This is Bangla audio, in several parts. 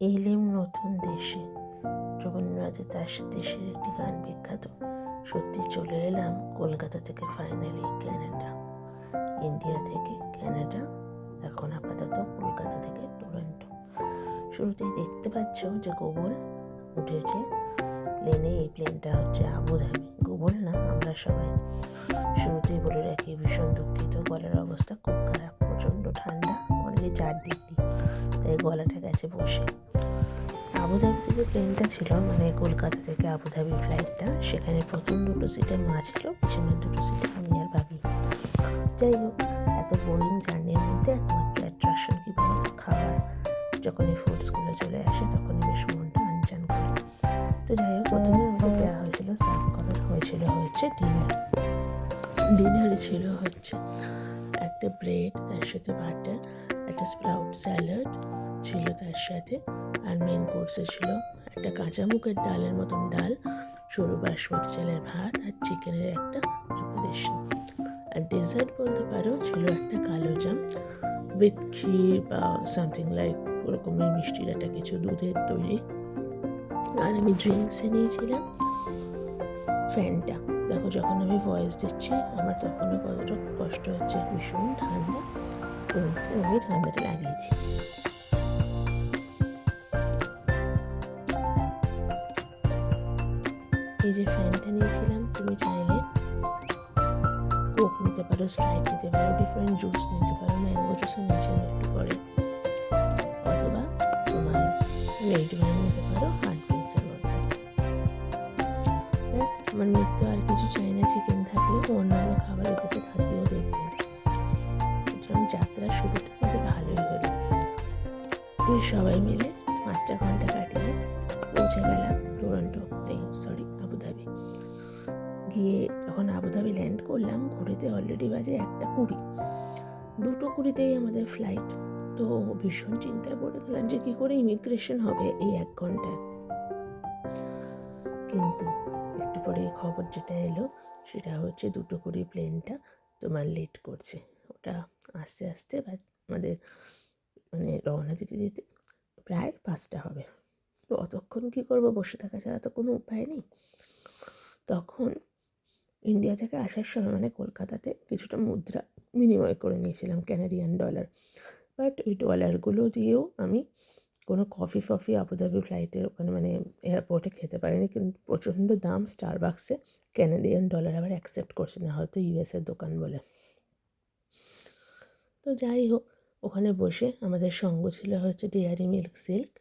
এলেম নতুন দেশে। রবীন্দ্রনাথের তার দেশের একটি গান বিখ্যাত। সত্যি চলে এলাম কলকাতা থেকে ফাইনালি ক্যানাডা ইন্ডিয়া থেকে ক্যানাডা এখন আপাতত কলকাতা থেকে টরন্টো শুরুতেই দেখতে পাচ্ছ যে গোবল উঠেছে। প্লেনে এই প্লেনটা হচ্ছে আবুধাবি। গোবল না, আমরা সবাই। শুরুতেই বলে রাখি, ভীষণ দুঃখিত। গলার অবস্থা খুব খারাপ, প্রচণ্ড ঠান্ডা। অনলি চার ডিগ্রি তাই গলাটা গেছে বসে। আবুধাবিতে যে প্লেনটা ছিল মানে কলকাতা থেকে আবুধাবি ফ্লাইটটা সেখানে প্রথম দুটো সিটে মা ছিল, পিছনের দুটো সিটে আমি আর ভাবি যাই হোক, এত বোরিং জার্নির মধ্যে একমাত্র অ্যাট্রাকশন কি বলতো খাবার। যখন এই ফুডসগুলো চলে আসে, তখনই বেশ মনটা আনচান করে। তো যাই হোক, প্রথমে আমাকে দেওয়া হয়েছিল সার্ভ করা হয়েছিল হচ্ছে ডিনার ডিনারে ছিল হচ্ছে একটা ব্রেড তার সাথে বাটার একটা স্প্রাউট স্যালাড ছিল তার সাথে। আর মেন কোর্সে ছিল একটা কাঁচা মুখের ডালের মতন ডাল, সরু বাসমতি চালের ভাত আর চিকেনের একটা প্রিপারেশন আর ডেজার্ট বলতে পারো, ছিল একটা কালো জাম উইথ ক্ষীর বা সামথিং লাইক ওরকমই মিষ্টির একটা কিছু দুধের তৈরি। আর আমি ড্রিঙ্কসে নিয়েছিলাম ফ্যানটা দেখো, যখন আমি ভয়েস দিচ্ছি, আমার তখনও কতটা কষ্ট হচ্ছে, ভীষণ ঠান্ডা। তো আমি ঠান্ডাটা লাগিয়েছি। যে ফ্যানটা নিয়েছিলাম, তুমি চাইলে কোক নিতে পারো স্প্রাইট নিতে পারো ডিফারেন্ট জুস নিতে পারো ম্যাঙ্গো জুসও নিয়েছিলাম একটু পরে। অথবা তোমার রেড ওয়াইন নিতে পারো হার্ড ড্রিঙ্কসের মধ্যে। ব্যাস, আমার নিত্য আর কিছু চাই না চিকেন থাকলে অন্যান্য খাবার দিকে থাকিও দেখবেন সুতরাং যাত্রা শুরুটা আমাদের ভালোই হলো। সবাই মিলে পাঁচটা ঘণ্টা গিয়ে যখন আবুধাবি ল্যান্ড করলাম ঘুরিতে অলরেডি বাজে একটা কুড়ি। দুটো কুড়িতেই আমাদের ফ্লাইট তো ভীষণ চিন্তায় পড়ে গেলাম যে কী করে ইমিগ্রেশন হবে এই এক ঘন্টায়। কিন্তু একটু পরে খবর যেটা এলো, সেটা হচ্ছে দুটো কুড়ি প্লেনটা তোমার লেট করছে। ওটা আস্তে আস্তে বা আমাদের মানে রওনা দিতে দিতে প্রায় পাঁচটা হবে। তো অতক্ষণ কী করব বসে থাকা ছাড়া তো কোনো উপায় নেই। তখন ইন্ডিয়া থেকে আসার সময় মানে কলকাতাতে কিছুটা মুদ্রা বিনিময় করে নিয়েছিলাম ক্যানাডিয়ান ডলার বাট ওই ডলারগুলো দিয়েও আমি কোনো কফি ফফি আবুধাবি ফ্লাইটের ওখানে মানে এয়ারপোর্টে খেতে পারিনি। কিন্তু প্রচণ্ড দাম স্টারবাক্সে ক্যানাডিয়ান ডলার আবার অ্যাকসেপ্ট করছে না, হয়তো ইউএসের দোকান বলে। তো যাই হোক, ওখানে বসে আমাদের সঙ্গ ছিল হচ্ছে ডেয়ারি মিল্ক সিল্ক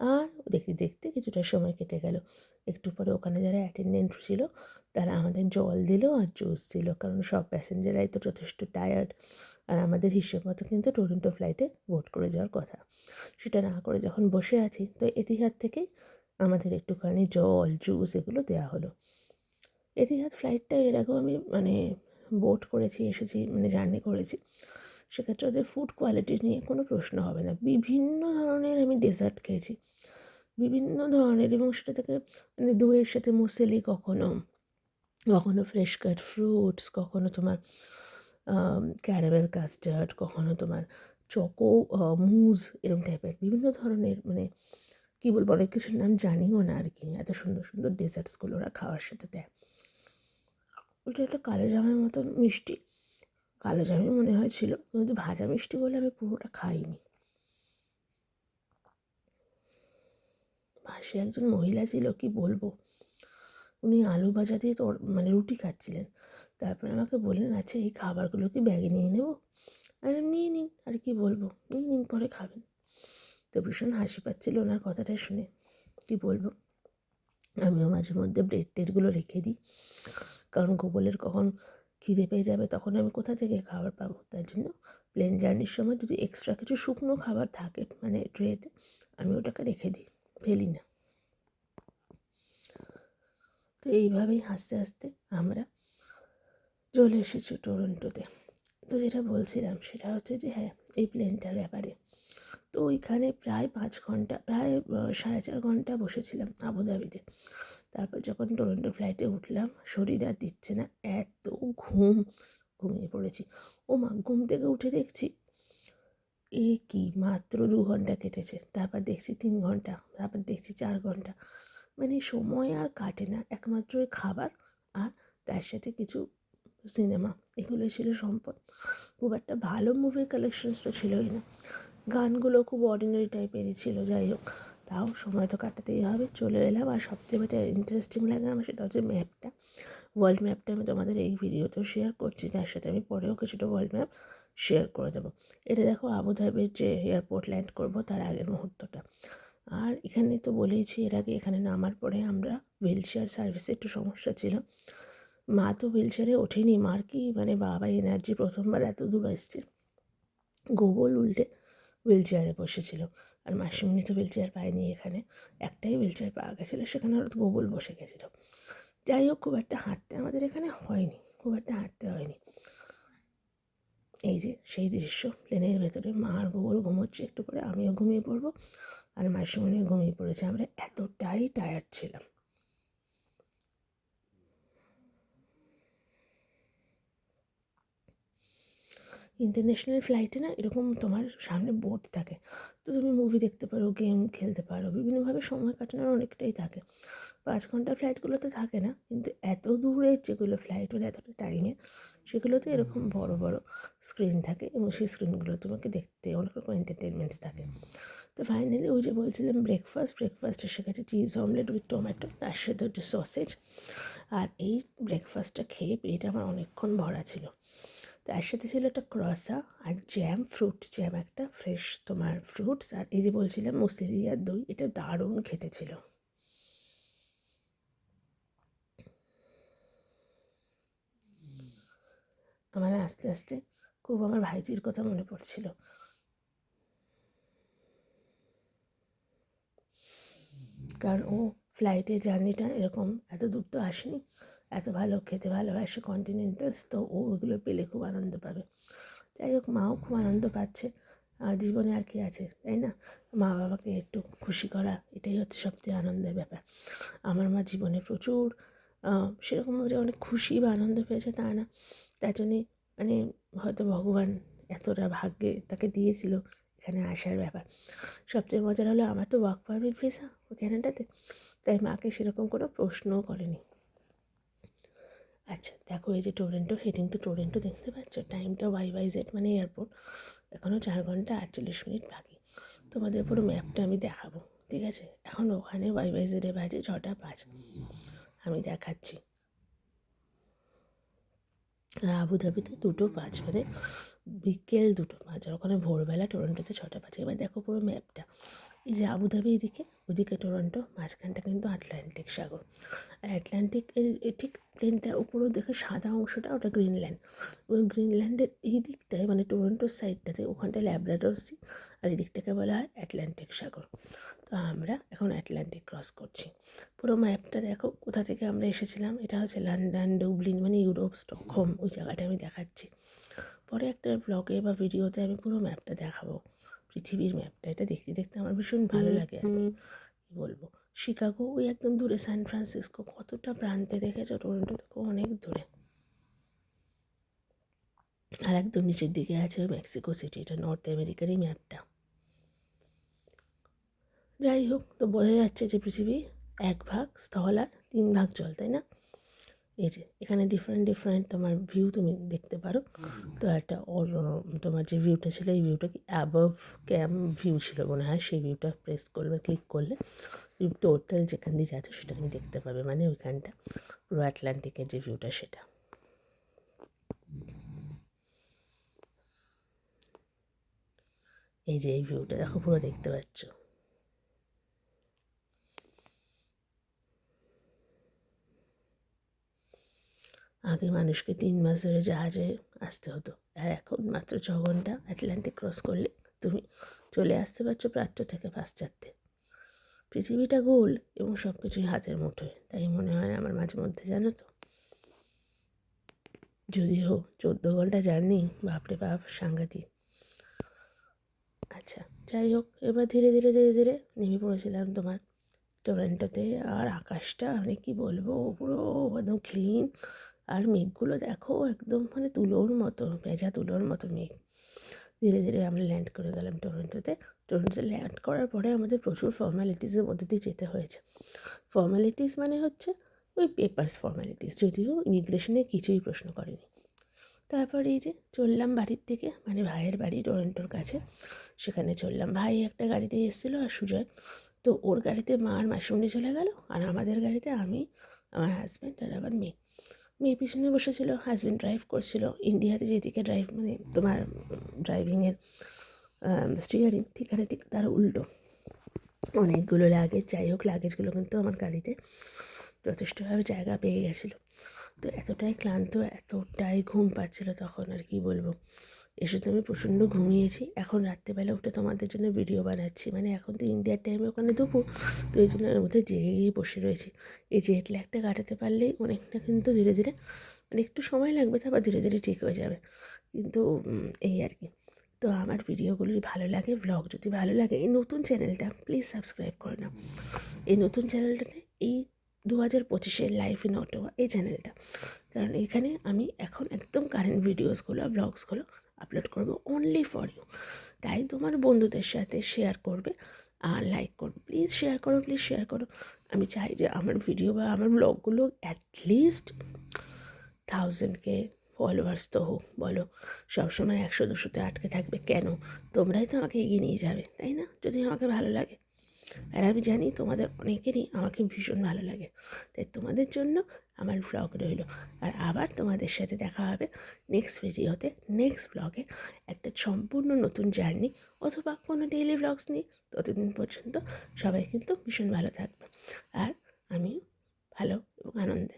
আর দেখতে দেখতে কিছুটা সময় কেটে গেল। একটু পরে ওখানে যারা অ্যাটেন্ডেন্ট ছিল, তারা আমাদের জল দিল আর জুস দিল, কারণ সব প্যাসেঞ্জারাই তো যথেষ্ট টায়ার্ড আর আমাদের হিসেব মতো কিন্তু টরন্টো ফ্লাইটে বোট করে যাওয়ার কথা। সেটা না করে যখন বসে আছি, তো এতিহাদ থেকেই আমাদের একটুখানি জল জুস এগুলো দেওয়া হলো। এতিহাদ ফ্লাইটটা এর আগেও আমি মানে বোট করেছি, এসেছি মানে জার্নি করেছি। সেক্ষেত্রে ওদের ফুড কোয়ালিটি নিয়ে কোনো প্রশ্ন হবে না। বিভিন্ন ধরনের আমি ডেজার্ট খেয়েছি। বিভিন্ন ধরনের এবং সেটা থেকে মানে দইয়ের সাথে মুসেলি কখনো কখনো ফ্রেশ কাট ফ্রুটস কখনো তোমার ক্যারামেল কাস্টার্ড কখনো তোমার চকো মুজ এরকম টাইপের বিভিন্ন ধরনের মানে কী বলব অনেক কিছুর নাম জানিও না আর কি। এত সুন্দর সুন্দর ডেজার্টসগুলো ওরা খাওয়ার সাথে দেয়। ওটা একটা কালো জামের মতো মিষ্টি। কালো জামই মনে হয়েছিল, কিন্তু ভাজা মিষ্টি বলে আমি পুরোটা খাইনি। পাশে একজন মহিলা ছিল, কি বলব? উনি আলু ভাজা দিয়ে তোর মানে রুটি খাচ্ছিলেন। তারপরে আমাকে বললেন আচ্ছা এই খাবারগুলো কি ব্যাগে নিয়ে নেব? আর নিয়ে নিন, আর কি বলব? নিয়ে নিন, পরে খাবেন। তো ভীষণ হাসি পাচ্ছিল ওনার কথাটা শুনে। কি বলব? আমিও মাঝে মধ্যে ব্রেড টেডগুলো রেখে দিই, কারণ গোবলের কখন খিদে পেয়ে যাবে, তখন আমি কোথা থেকে খাবার পাবো? তাই জন্য প্লেন জার্নির সময় যদি এক্সট্রা কিছু শুকনো খাবার থাকে মানে ট্রেতে আমি ওটাকে রেখে দিই, ফেলি না। তো এইভাবেই হাসতে হাসতে আমরা চলে এসেছি টরন্টোতে তো যেটা বলছিলাম, সেটা হচ্ছে যে হ্যাঁ এই প্লেনটার ব্যাপারে। তো ওইখানে প্রায় পাঁচ ঘণ্টা, প্রায় সাড়ে চার ঘণ্টা বসেছিলাম আবুধাবিতে তারপর যখন টরন্টো ফ্লাইটে উঠলাম, শরীর আর দিচ্ছে না, এত ঘুম, ঘুমিয়ে পড়েছি। ও মা, ঘুম থেকে উঠে দেখছি, এ কি মাত্র দু ঘণ্টা কেটেছে, তারপর দেখছি তিন ঘণ্টা, তারপর দেখছি চার ঘণ্টা। মানে সময় আর কাটে না, একমাত্র খাবার আর তার সাথে কিছু সিনেমা এগুলো ছিল সম্পদ। খুব একটা ভালো মুভি কালেকশনস তো ছিলই না। গানগুলো খুব অর্ডিনারি টাইপেরই ছিল, যাই হোক। তাও সময় তো কাটাতেই হবে, চলে এলাম। আর সবচেয়ে যেটা ইন্টারেস্টিং লাগে আমার সেটা হচ্ছে ম্যাপটা ওয়ার্ল্ড ম্যাপটা আমি তোমাদের এই ভিডিওতেও শেয়ার করছি, তার সাথে আমি পরেও কিছুটা ওয়ার্ল্ড ম্যাপ শেয়ার করে দেবো। এটা দেখো আবুধাবির যে এয়ারপোর্ট ল্যান্ড করব তার আগের মুহূর্তটা। আর এখানে তো বলেইছি, এর আগে এখানে নামার পরে আমরা হুইল চেয়ার সার্ভিসে একটু সমস্যা ছিল। মা তো হুইল চেয়ারে ওঠেনি, মার কি মানে বাবা এনার্জি প্রথমবার এত দূর আসছে। গোবল উল্টে হুইল চেয়ারে বসেছিল। আর মাসিমণি তো হুইল চেয়ার পায়নি এখানে। একটাই হুইল চেয়ার পাওয়া গেছিল সেখানে হয়তো গোবল বসে গেছিল। যাই হোক খুব একটা হাঁটতে আমাদের এখানে হয়নি খুব একটা হাঁটতে হয়নি। এই যে সেই দৃশ্য প্লেনের ভেতরে মা আর গোবল ঘুমোচ্ছে একটু করে আমিও ঘুমিয়ে পড়ব আর মাসিমণিও ঘুমিয়ে পড়েছে। আমরা এতটাই টায়ার্ড ছিলাম। ইন্টারন্যাশনাল ফ্লাইটে না এরকম তোমার সামনে বোর্ড থাকে। তো তুমি মুভি দেখতে পারো গেম খেলতে পারো, বিভিন্নভাবে সময় কাটানোর অনেকটাই থাকে। পাঁচ ঘণ্টার ফ্লাইটগুলোতে থাকে না, কিন্তু এত দূরের যেগুলো ফ্লাইট মানে এতটা টাইমে সেগুলোতে এরকম বড় বড় স্ক্রিন থাকে এবং সেই স্ক্রিনগুলো তোমাকে দেখতে অনেক রকম এন্টারটেনমেন্টস থাকে। তো ফাইনালি ওই যে বলছিলাম ব্রেকফাস্ট ব্রেকফাস্টের সেখানে চিজ অমলেট উইথ টমেটো তার সাথে হচ্ছে সসেজ আর এই ব্রেকফাস্টটা খেয়ে পেটটা আমার অনেকক্ষণ ভরা ছিল। তার সাথে ছিল একটা ক্রসা আর জ্যাম ফ্রুট জ্যাম একটা ফ্রেশ তোমার ফ্রুটস আর এই যে বলছিলাম মুসিরি আর দই, এটা দারুণ খেতে ছিল। আমার আস্তে আস্তে খুব আমার ভাইজির কথা মনে পড়ছিল। কারণ ও ফ্লাইটের জার্নিটা এরকম এত দূর তো আসেনি। এত ভালো খেতে ভালোবাসে কন্টিনেন্টালস তো ও ওগুলো পেলে খুব আনন্দ পাবে। যাই হোক, মাও খুব আনন্দ পাচ্ছে। জীবনে আর কি আছে, তাই না? মা বাবাকে একটু খুশি করা, এটাই হচ্ছে সবচেয়ে আনন্দের ব্যাপার। আমার মা জীবনে প্রচুর সেরকমভাবে অনেক খুশি বা আনন্দ পেয়েছে তা না। তার জন্যে মানে হয়তো ভগবান এতটা ভাগ্যে তাকে দিয়েছিল, এখানে আসার ব্যাপার। সবচেয়ে মজার হলো, আমার তো ওয়ার্ক পারমিট ভিসা ক্যানাডাতে তাই মাকে সেরকম কোনো প্রশ্নও করেনি। আচ্ছা দেখো এই যে টোরেন্টো হেডিং টু টোরেন্টো দেখতে পাচ্ছ? টাইমটা ওয়াই ওয়াই জেড মানে এয়ারপোর্ট এখনও চার ঘণ্টা আটচল্লিশ মিনিট বাকি। তোমাদের পুরো ম্যাপটা আমি দেখাবো, ঠিক আছে? এখন ওখানে ওয়াই ওয়াই জেডে বাজে ছটা পাঁচ। আমি দেখাচ্ছি। আর আবুধাবিতে দুটো পাঁচ মানে বিকেল দুটো পাঁচ, আর ওখানে ভোরবেলা টরন্টোতে ছটা পাঁচ। এবার দেখো পুরো ম্যাপটা এই যে আবুধাবি এদিকে, ওদিকে টরন্টো মাঝখানটা কিন্তু আটলান্টিক সাগর। আর আটলান্টিক ঠিক প্লেনটার উপরেও দেখে সাদা অংশটা ওটা গ্রিনল্যান্ড ওই গ্রিনল্যান্ডের এই দিকটায় মানে টরন্টোর সাইডটাতে ওখানটায় ল্যাবরাডর সি আর এই দিকটাকে বলা হয় অ্যাটলান্টিক সাগর তো আমরা এখন অ্যাটলান্টিক ক্রস করছি। পুরো ম্যাপটা দেখো কোথা থেকে আমরা এসেছিলাম? এটা হচ্ছে লন্ডন ডুবলিন মানে ইউরোপ স্টকহোম ওই জায়গাটা আমি দেখাচ্ছি। পরে একটা ব্লগে বা ভিডিওতে আমি পুরো ম্যাপটা দেখাবো। পৃথিবীর ম্যাপটা এটা দেখতে দেখতে আমার ভীষণ ভালো লাগে আর কি বলব? শিকাগো, ওই একদম দূরে সান ফ্রান্সিসকো কতটা প্রান্তে দেখেছ? টরন্টো থেকে অনেক দূরে। আর একদম নিচের দিকে আছে মেক্সিকো সিটি এটা নর্থ আমেরিকারই ম্যাপটা যাই হোক, তো বোঝা যাচ্ছে যে পৃথিবী এক ভাগ স্থল আর তিন ভাগ জল, তাই না? এই যে, এখানে ডিফারেন্ট ডিফারেন্ট তোমার ভিউ তুমি দেখতে পারো। তো একটা ওর তোমার যে ভিউটা ছিল, এই ভিউটা কি অ্যাবভ ক্যাম ভিউ ছিল মনে হয়, সেই ভিউটা প্রেস করবে ক্লিক করলে টোটাল যেখান দিয়ে যাচ্ছে, সেটা তুমি দেখতে পাবে মানে ওইখানটা, পুরো অ্যাটলান্টিকের যে ভিউটা সেটা। এই যে এই ভিউটা দেখো, পুরো দেখতে পাচ্ছ। আগে মানুষকে তিন মাস ধরে জাহাজে আসতে হতো। আর এখন মাত্র ছ ঘণ্টা অ্যাটলান্টিক ক্রস করলে তুমি চলে আসতে পারছ প্রাচ্য থেকে পাশ্চাত্যে। পৃথিবীটা গোল এবং সব কিছুই হাতের মুঠোয়, তাই মনে হয় আমার মাঝে মধ্যে, জানো তো? যদিও চোদ্দ ঘণ্টা জার্নি, বাপরে বাপ, সাংঘাতিক। আচ্ছা যাই হোক, এবার ধীরে ধীরে ধীরে ধীরে নেমে পড়েছিলাম তোমার টরেন্টোতে আর আকাশটা মানে কী বলব, পুরো একদম ক্লিন মেঘগুলো দেখো একদম মানে তুলোর মতো, ভেজা তুলোর মতো মেঘ। ধীরে ধীরে আমরা ল্যান্ড করে গেলাম টরন্টোতে টরন্টোতে ল্যান্ড করার পরে আমাদের প্রচুর ফর্ম্যালিটিসের মধ্যে দিয়ে যেতে হয়েছে। ফর্ম্যালিটিস মানে হচ্ছে ওই পেপার্স ফর্ম্যালিটিস যদিও ইমিগ্রেশনে কিছুই প্রশ্ন করেনি। তারপরে এই যে চললাম বাড়ির থেকে মানে ভাইয়ের বাড়ি টরন্টোর কাছে। সেখানে চললাম, ভাই একটা গাড়িতে এসেছিল আর সুজয়। তো ওর গাড়িতে মা আর মাসুমনি চলে গেল আর আমাদের গাড়িতে আমি, আমার হাজব্যান্ড আর আমার মেয়ে। মেয়ে পিছনে বসেছিল হাজব্যান্ড ড্রাইভ করছিল, ইন্ডিয়াতে যেদিকে ড্রাইভ মানে তোমার ড্রাইভিংয়ের স্টিয়ারিং ঠিকানে ঠিক তার উল্টো। অনেকগুলো লাগেজ যাই হোক লাগেজগুলো কিন্তু আমার গাড়িতে যথেষ্টভাবে জায়গা পেয়ে গেছিল। তো এতটাই ক্লান্ত, এতটাই ঘুম পাচ্ছিল তখন আর কি বলব। এসে তো আমি প্রচণ্ড ঘুমিয়েছি। এখন রাত্রেবেলা উঠে তোমাদের জন্য ভিডিও বানাচ্ছি। মানে এখন তো ইন্ডিয়ার টাইমে ওখানে দুপুর, তো এই জন্য এর মধ্যে জেগে গিয়ে বসে রয়েছি। এই জেট ল্যাগটা কাটাতে পারলেই অনেকটা কিন্তু ধীরে ধীরে মানে একটু সময় লাগবে তারপর ধীরে ধীরে ঠিক হয়ে যাবে। কিন্তু এই আর কি। তো আমার ভিডিওগুলো ভালো লাগে ব্লগ যদি ভালো লাগে, এই নতুন চ্যানেলটা প্লিজ সাবস্ক্রাইব করে নাও। এই নতুন চ্যানেলটাতে এই দু হাজার পঁচিশের লাইফ ইন অটোয়া এই চ্যানেলটা কারণ এখানে আমি এখন একদম কারেন্ট ভিডিওসগুলো ব্লগসগুলো আপলোড করব অনলি ফর ইউ তাই তোমার বন্ধুদের সাথে শেয়ার করবে আর লাইক করবে। প্লিজ শেয়ার করো প্লিজ শেয়ার করো। আমি চাই যে আমার ভিডিও বা আমার ব্লগগুলো অ্যাটলিস্ট থাউজেন্ডকে ফলোয়ার্স তো হোক, বলো। সবসময় একশো, দুশোতে আটকে থাকবে কেন? তোমরাই তো আমাকে এগিয়ে নিয়ে যাবে, তাই না? যদি আমাকে ভালো লাগে আর আমি জানি তোমাদের অনেকেরই আমাকে ভীষণ ভালো লাগে। তাই তোমাদের জন্য আমার ব্লগ রইল। আর আবার তোমাদের সাথে দেখা হবে নেক্সট ভিডিওতে নেক্সট ব্লগে একটা সম্পূর্ণ নতুন জার্নি অথবা কোনো ডেইলি ব্লগস নিয়ে। ততদিন পর্যন্ত সবাই কিন্তু ভীষণ ভালো থাকবে। আর আমিও ভালো এবং আনন্দে